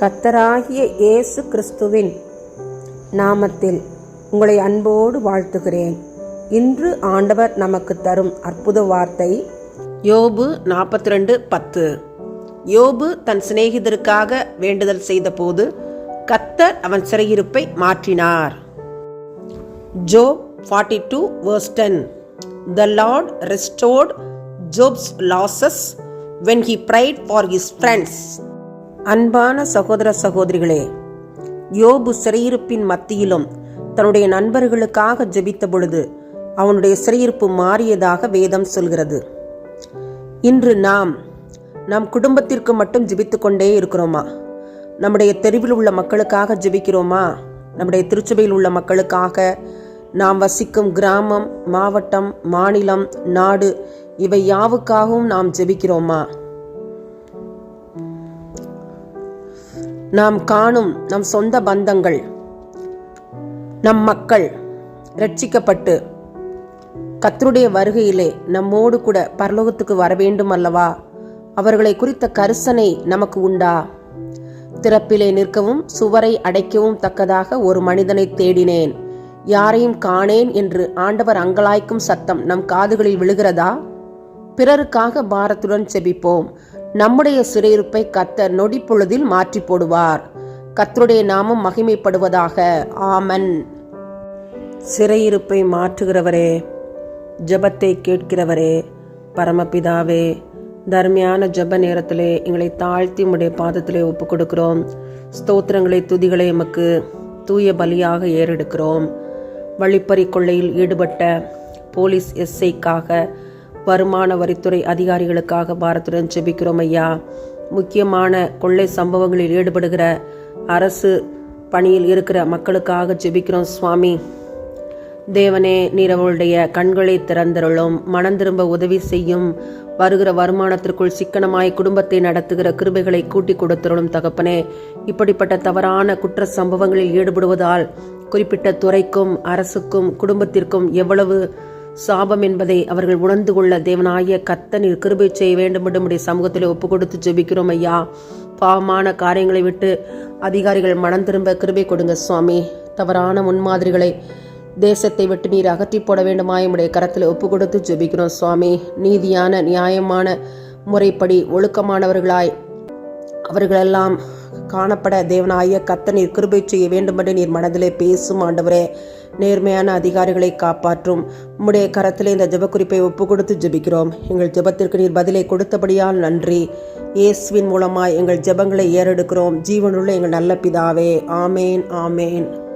கத்தராகிய இயேசு கிறிஸ்துவின் நாமத்தில் உங்களை அன்போடு வாழ்த்துகிறேன். இன்று ஆண்டவர் நமக்கு தரும் அற்புத வார்த்தை யோபு நாற்பத்தி ரெண்டு பத்து. யோபு தன் சிநேகிதருக்காக வேண்டுதல் செய்தபோது கத்தர் அவன் சிறையிருப்பை மாற்றினார். Job forty two verse ten the Lord restored Job's losses when he prayed for his friends அன்பான சகோதர சகோதரிகளே யோபு சிறையிருப்பின் மத்தியிலும் தன்னுடைய நண்பர்களுக்காக ஜெபித்த பொழுது அவனுடைய சிறையிருப்பு மாறியதாக வேதம் சொல்கிறது. இன்று நாம் நம் குடும்பத்திற்கு மட்டும் ஜெபித்து கொண்டே இருக்கிறோமா? நம்முடைய தெருவில் உள்ள மக்களுக்காக ஜெபிக்கிறோமா? நம்முடைய திருச்சபையில் உள்ள மக்களுக்காக நாம் வசிக்கும் கிராமம் மாவட்டம் மாநிலம் நாடு இவை யாவுக்காகவும் நாம் ஜெபிக்கிறோமா? நாம் காணும் நம் சொந்த பந்தங்கள் நம் மக்கள் ரட்சிக்கப்பட்டு கத்தருடைய வருகையிலே நம்மோடு கூட பரலோகத்துக்கு வர வேண்டும் அல்லவா? அவர்களை குறித்த கரிசனை நமக்கு உண்டா? திறப்பிலே நிற்கவும் சுவரை அடைக்கவும் தக்கதாக ஒரு மனிதனை தேடினேன். யாரையும் காணேன் என்று ஆண்டவர் அங்கலாய்க்கும் சத்தம் நம் காதுகளில் விழுகிறதா? பிறருக்காக பாரத்துடன் செபிப்போம். நம்முடைய சிறையிருப்பை கத்தர் நொடிப்பொழுதில் மாற்றி போடுவார். கத்தருடைய நாமம் மகிமைப்படுவதாக. ஆமன். சிறையிருப்பை மாற்றுகிறவரே ஜெபத்தை கேட்கிறவரே பரமபிதாவே தர்மையான ஜெப நேரத்திலே எங்களை தாழ்த்தி உடைய பாதத்திலே ஒப்பு கொடுக்கிறோம் ஸ்தோத்திரங்களை துதிகளை எமக்கு தூய பலியாக ஏறெடுக்கிறோம். வழிப்பறி கொள்ளையில் ஈடுபட்ட போலீஸ் எஸ்ஐக்காக வருமான வரித்துறை அதிகாரிகளுக்காக பாரத்துடன் ஜெபிக்கிறோம் ஐயா. முக்கியமான கொள்ளை சம்பவங்களில் ஈடுபடுகிற அரசு பணியில் இருக்கிற மக்களுக்காக ஜெபிக்கிறோம் சுவாமி. தேவனே நீர் அவளுடைய கண்களை திறந்தருளும். மனம் திரும்ப உதவி செய்யும். வருகிற வருமானத்திற்குள் சிக்கனமாய் குடும்பத்தை நடத்துகிற கிருபைகளை கூட்டி கொடுத்தருளும் தகப்பனே. இப்படிப்பட்ட தவறான குற்ற சம்பவங்களில் ஈடுபடுவதால் குறிப்பிட்ட துறைக்கும் அரசுக்கும் குடும்பத்திற்கும் எவ்வளவு சாபம் என்பதை அவர்கள் உணர்ந்து கொள்ள தேவனாய கத்தனில் கிருபை செய்ய வேண்டும் என்று நம்முடைய சமூகத்தில் ஒப்பு கொடுத்து ஜெபிக்கிறோம் ஐயா. பாவமான காரியங்களை விட்டு அதிகாரிகள் மனம் திரும்ப கிருபை கொடுங்க சுவாமி. தவறான முன்மாதிரிகளை தேசத்தை விட்டு நீர் அகற்றி போட வேண்டுமா உடைய கரத்தில் ஒப்பு கொடுத்து ஜெபிக்கிறோம் சுவாமி. நீதியான நியாயமான முறைப்படி ஒழுக்கமானவர்களாய் அவர்களெல்லாம் காணப்பட தேவனாய கத்த நீர் கிருபை செய்ய வேண்டுமென்று நீர் மனதிலே பேசும் ஆண்டவரே. நேர்மையான அதிகாரிகளை காப்பாற்றும். உம்முடைய கரத்திலே இந்த ஜெபக்குறிப்பை ஒப்பு கொடுத்து ஜெபிக்கிறோம். எங்கள் ஜெபத்திற்கு நீர் பதிலை கொடுத்தபடியால் நன்றி. இயேசுவின் மூலமாய் எங்கள் ஜெபங்களை ஏறெடுக்கிறோம். ஜீவனுள்ள எங்கள் நல்ல பிதாவே. ஆமேன் ஆமேன்.